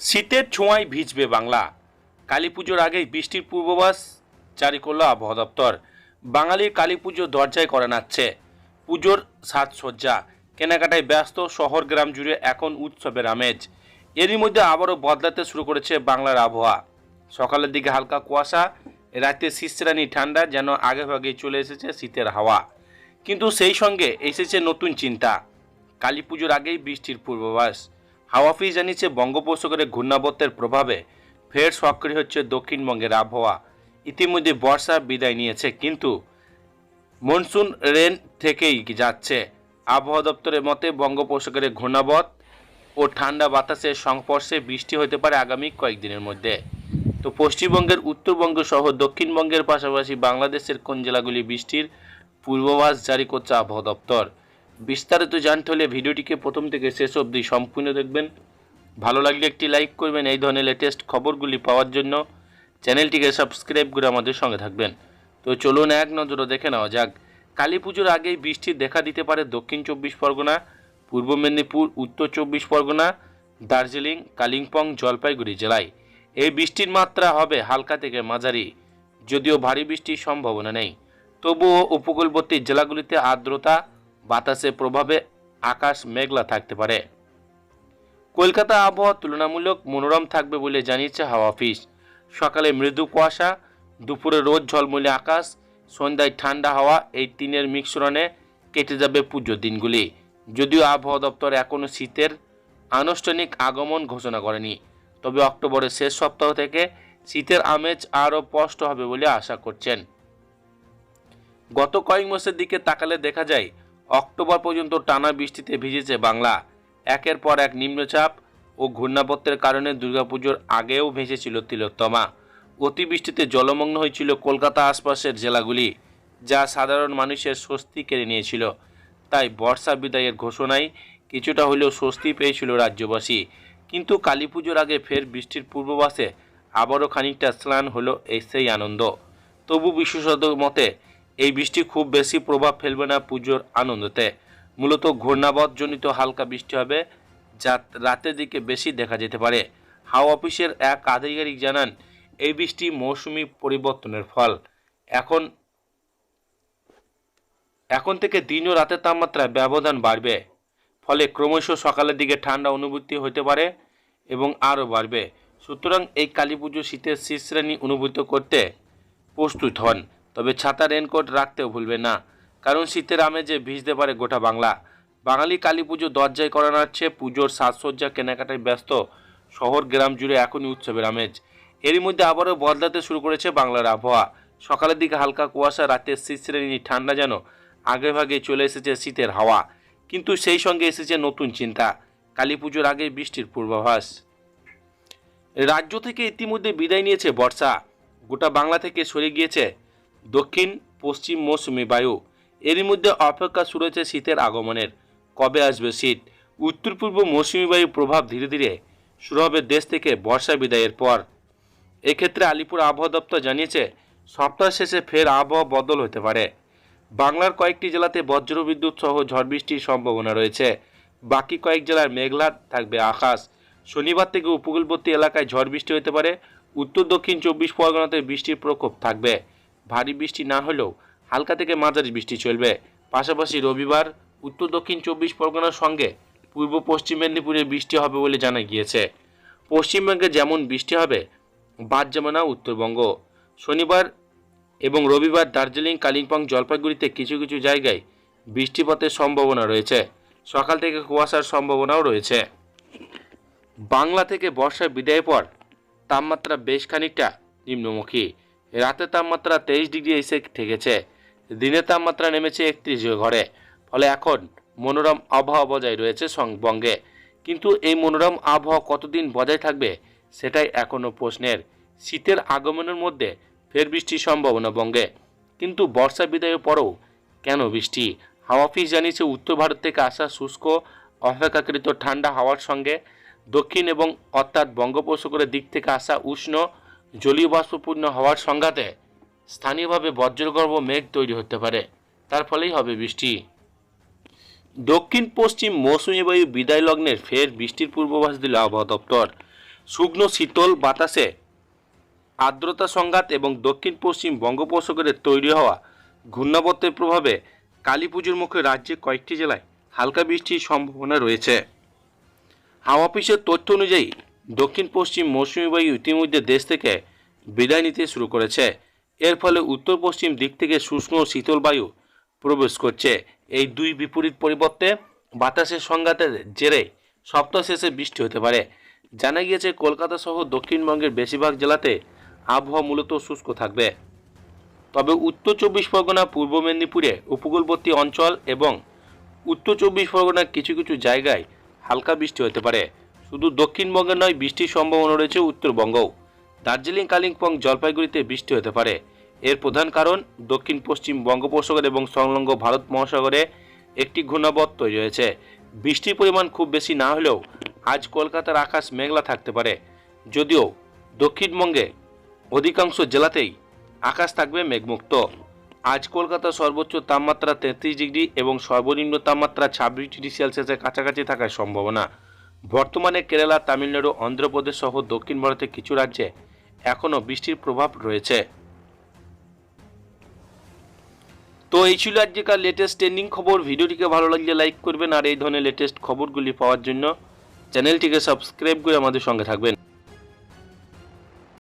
শীতের ছোঁয়ায় ভিজবে বাংলা। কালী পুজোর আগেই বৃষ্টির পূর্বাভাস জারি করল আবহাওয়া দপ্তর। বাঙালির কালী পুজো দরজায় করে নাচ্ছে। পুজোর সাজসজ্জা। কেনাকাটায় ব্যস্ত শহর গ্রাম জুড়ে এখন উৎসবের আমেজ। এরই মধ্যে আবারও বদলাতে শুরু করেছে বাংলার আবহাওয়া। সকালের দিকে হালকা কুয়াশা, রাতে শীতশ্রেণী ঠান্ডা যেন আগে ভাগেই চলে এসেছে শীতের হাওয়া। কিন্তু সেই সঙ্গে এসেছে নতুন চিন্তা। কালী পুজোর আগেই বৃষ্টির পূর্বাভাস। হাওয়া অফিস জানিয়েছে বঙ্গোপসাগরের ঘূর্ণাবর্তের প্রভাবে। ফের সক্রিয় হচ্ছে দক্ষিণবঙ্গের আবহাওয়া। ইতিমধ্যে বর্ষা বিদায় নিয়েছে, কিন্তু মনসুন রেন থেকেই যাচ্ছে। আবহাওয়া দপ্তরের মতে বঙ্গোপসাগরের ঘূর্ণাবত ও ঠান্ডা বাতাসের সংস্পর্শে বৃষ্টি হতে পারে আগামী কয়েকদিনের মধ্যে। তো পশ্চিমবঙ্গের, উত্তরবঙ্গ সহ দক্ষিণবঙ্গের পাশাপাশি বাংলাদেশের কোন জেলাগুলি বৃষ্টির পূর্বাভাস জারি করছে আবহাওয়া দপ্তর? বিস্তারিত জানতে হলে ভিডিওটিকে প্রথম থেকে শেষ অবধি সম্পূর্ণ দেখবেন। ভালো লাগলে একটি লাইক করবেন, এই ধরনের লেটেস্ট খবরগুলি পাওয়ার জন্য চ্যানেলটিকে সাবস্ক্রাইব করে আমাদের সঙ্গে থাকবেন। তো চলুন এক নজরে দেখে নেওয়া যাক। কালী পুজোর আগেই বৃষ্টি দেখা দিতে পারে দক্ষিণ চব্বিশ পরগনা, পূর্ব মেদিনীপুর, উত্তর চব্বিশ পরগনা, দার্জিলিং, কালিম্পং, জলপাইগুড়ি জেলায়। এই বৃষ্টির মাত্রা হবে হালকা থেকে মাঝারি, যদিও ভারী বৃষ্টির সম্ভাবনা নেই। তবুও উপকূলবর্তী জেলাগুলিতে আর্দ্রতা বাতাসের প্রভাবে আকাশ মেঘলা থাকতে পারে। কলকাতা আবহাওয়া তুলনামূলক মনোরম থাকবে বলে জানিয়েছে হাওয়া অফিস। সকালে মৃদু কুয়াশা, দুপুরে রোদ ঝলমলে আকাশ, সন্ধ্যায় ঠান্ডা হাওয়া, এই তিনের মিশ্রণে কেটে যাবে পুজোর দিনগুলি। যদিও আবহাওয়া দপ্তর এখনও শীতের আনুষ্ঠানিক আগমন ঘোষণা করেনি, তবে অক্টোবরের শেষ সপ্তাহ থেকে শীতের আমেজ আরও স্পষ্ট হবে বলে আশা করছেন। গত কয়েক মাসের দিকে তাকালে দেখা যায় অক্টোবর পর্যন্ত টানা বৃষ্টিতে ভিজেছে বাংলা। একের পর এক নিম্নচাপ ও ঘূর্ণাবর্তের কারণে দুর্গাপুজোর আগেও ভেসেছিল তিলোত্তমা। অতিবৃষ্টিতে জলমগ্ন হয়েছিল কলকাতা আশপাশের জেলাগুলি, যা সাধারণ মানুষের স্বস্তি কেড়ে নিয়েছিল। তাই বর্ষা বিদায়ের ঘোষণায় কিছুটা হলেও স্বস্তি পেয়েছিল রাজ্যবাসী। কিন্তু কালী পুজোর আগে ফের বৃষ্টির পূর্ববাসে আবারও খানিকটা স্নান হলো এই সেই আনন্দ। তবু বিশেষত মতে এই বৃষ্টি খুব বেশি প্রভাব ফেলবে না পুজোর আনন্দতে। মূলত ঘূর্ণাবতজনিত হালকা বৃষ্টি হবে, যা রাতের দিকে বেশি দেখা যেতে পারে। হাওয়া অফিসের এক আধিকারিক জানান, এই বৃষ্টি মৌসুমি পরিবর্তনের ফল। এখন এখন থেকে দিন ও রাতের তাপমাত্রায় ব্যবধান বাড়বে, ফলে ক্রমশ সকালের দিকে ঠান্ডা অনুভূতি হতে পারে এবং আরও বাড়বে। সুতরাং এই কালী পুজো শীতের শীত শ্রেণি অনুভূত করতে প্রস্তুত হন। তবে ছাতা রেনকোট রাখতেও ভুলবে না। কারণ শীতের আমেজে ভিজতে পারে গোটা বাংলা। বাঙালি কালী পুজো দরজায় করানো হচ্ছে পুজোর সাজসজ্জা কেনাকাটায় ব্যস্ত। শহর, গ্রাম জুড়ে এখনই উৎসবের আমেজ। এরই মধ্যে আবারও বদলাতে শুরু করেছে বাংলার আবহাওয়া। সকালের দিকে হালকা কুয়াশা, রাতের শীত শ্রেণি ঠান্ডা যেন আগে ভাগে চলে এসেছে শীতের হাওয়া। কিন্তু সেই সঙ্গে এসেছে নতুন চিন্তা। কালী পুজোর আগে বৃষ্টির পূর্বাভাস। রাজ্য থেকে ইতিমধ্যে বিদায় নিয়েছে বর্ষা। গোটা বাংলা থেকে সরে গিয়েছে দক্ষিণ পশ্চিম মৌসুমি বায়ু। এরই মধ্যে অপেক্ষা শুরু হয়েছে শীতের আগমনের। কবে আসবে শীত? উত্তর পূর্ব মৌসুমি বায়ুর প্রভাব ধীরে ধীরে শুরু হবে দেশ থেকে বর্ষা বিদায়ের পর। এক্ষেত্রে আলিপুর আবহাওয়া দপ্তর জানিয়েছে, সপ্তাহ শেষে ফের আবহাওয়া বদল হতে পারে। বাংলার কয়েকটি জেলাতে বজ্রবিদ্যুৎ সহ ঝড় বৃষ্টির সম্ভাবনা রয়েছে। বাকি কয়েক জেলার মেঘলা থাকবে আকাশ। শনিবার থেকে উপকূলবর্তী এলাকায় ঝড় বৃষ্টি হতে পারে। উত্তর দক্ষিণ চব্বিশ পরগনাতে বৃষ্টির প্রকোপ থাকবে। ভারী বৃষ্টি না হলেও হালকা থেকে মাঝারি বৃষ্টি চলবে। পাশাপাশি রবিবার উত্তর দক্ষিণ চব্বিশ পরগনার সঙ্গে পূর্ব পশ্চিম মেদিনীপুরে বৃষ্টি হবে বলে জানা গিয়েছে। পশ্চিমবঙ্গে যেমন বৃষ্টি হবে, বাদ যাবে না উত্তরবঙ্গ। শনিবার এবং রবিবার দার্জিলিং, কালিম্পং, জলপাইগুড়িতে কিছু কিছু জায়গায় বৃষ্টিপাতের সম্ভাবনা রয়েছে। সকাল থেকে কুয়াশার সম্ভাবনাও রয়েছে। বাংলা থেকে বর্ষার বিদায়ের পর তাপমাত্রা বেশ খানিকটা নিম্নমুখী। রাতের তাপমাত্রা তেইশ ডিগ্রি এসে ঠেকেছে। দিনের তাপমাত্রা নেমেছে একত্রিশ ঘরে। ফলে এখন মনোরম আবহাওয়া বজায় রয়েছে বঙ্গে কিন্তু এই মনোরম আবহাওয়া কতদিন বজায় থাকবে, সেটাই এখনও প্রশ্নের। শীতের আগমনের মধ্যে ফের বৃষ্টির সম্ভাবনা বঙ্গে। কিন্তু বর্ষা বিদায়ের পরেও কেন বৃষ্টি? হাওয়া অফিস জানিয়েছে, উত্তর ভারত থেকে আসা শুষ্ক, অপেক্ষাকৃত ঠান্ডা হাওয়ার সঙ্গে দক্ষিণ এবং অর্থাৎ বঙ্গোপসাগরের দিক থেকে আসা উষ্ণ জলীয় বাষ্পপূর্ণ হওয়ার সংঘাতে স্থানীয়ভাবে বজ্রগর্ভ মেঘ তৈরি হতে পারে। তার ফলেই হবে বৃষ্টি। দক্ষিণ পশ্চিম মৌসুমী বায়ু বিদায় লগ্নের ফের বৃষ্টির পূর্বাভাস দিল আবহাওয়া দপ্তর। শুকনো শীতল বাতাসে আর্দ্রতা সংঘাত এবং দক্ষিণ পশ্চিম বঙ্গোপসাগরে তৈরি হওয়া ঘূর্ণাবর্তের প্রভাবে কালী পুজোর মুখে রাজ্যে কয়েকটি জেলায় হালকা বৃষ্টির সম্ভাবনা রয়েছে। হাওয়া অফিসের তথ্য অনুযায়ী দক্ষিণ পশ্চিম মৌসুমী বায়ু ইতিমধ্যে দেশ থেকে বিদায় নিতে শুরু করেছে। এর ফলে উত্তর পশ্চিম দিক থেকে শুষ্ক শীতল বায়ু প্রবেশ করছে। এই দুই বিপরীত পরিবর্তে বাতাসের সংঘাতের জেরে সপ্তাহ শেষে বৃষ্টি হতে পারে। জানা গিয়েছে, কলকাতা সহ দক্ষিণবঙ্গের বেশিরভাগ জেলাতে আবহাওয়া মূলত শুষ্ক থাকবে। তবে উত্তর চব্বিশ পরগনা, পূর্ব মেদিনীপুরে উপকূলবর্তী অঞ্চল এবং উত্তর চব্বিশ পরগনার কিছু কিছু জায়গায় হালকা বৃষ্টি হতে পারে। শুধু দক্ষিণবঙ্গে নয়, বৃষ্টির সম্ভাবনা রয়েছে উত্তরবঙ্গও। দার্জিলিং, কালিম্পং, জলপাইগুড়িতে বৃষ্টি হতে পারে। এর প্রধান কারণ, দক্ষিণ, পশ্চিম বঙ্গোপসাগর এবং সংলগ্ন ভারত মহাসাগরে একটি ঘূর্ণাবর্ত তৈরি হয়েছে। বৃষ্টির পরিমাণ খুব বেশি না হলেও আজ কলকাতার আকাশ মেঘলা থাকতে পারে। যদিও দক্ষিণবঙ্গে অধিকাংশ জেলাতেই আকাশ থাকবে মেঘমুক্ত। আজ কলকাতার সর্বোচ্চ তাপমাত্রা তেত্রিশ ডিগ্রি এবং সর্বনিম্ন তাপমাত্রা ছাব্বিশ ডিগ্রি সেলসিয়াসের কাছাকাছি থাকার সম্ভাবনা। বর্তমানে কেরালা, তামিলনাড়ু, অন্ধ্রপ্রদেশ সহ দক্ষিণ ভারতের কিছু রাজ্যে এখনও বৃষ্টির প্রভাব রয়েছে। তো এই ছিল আজকেকার লেটেস্ট ট্রেন্ডিং খবর। ভিডিওটিকে ভালো লাগলে লাইক করবেন আর এই ধরনের লেটেস্ট খবরগুলি পাওয়ার জন্য চ্যানেলটিকে সাবস্ক্রাইব করে আমাদের সঙ্গে থাকবেন।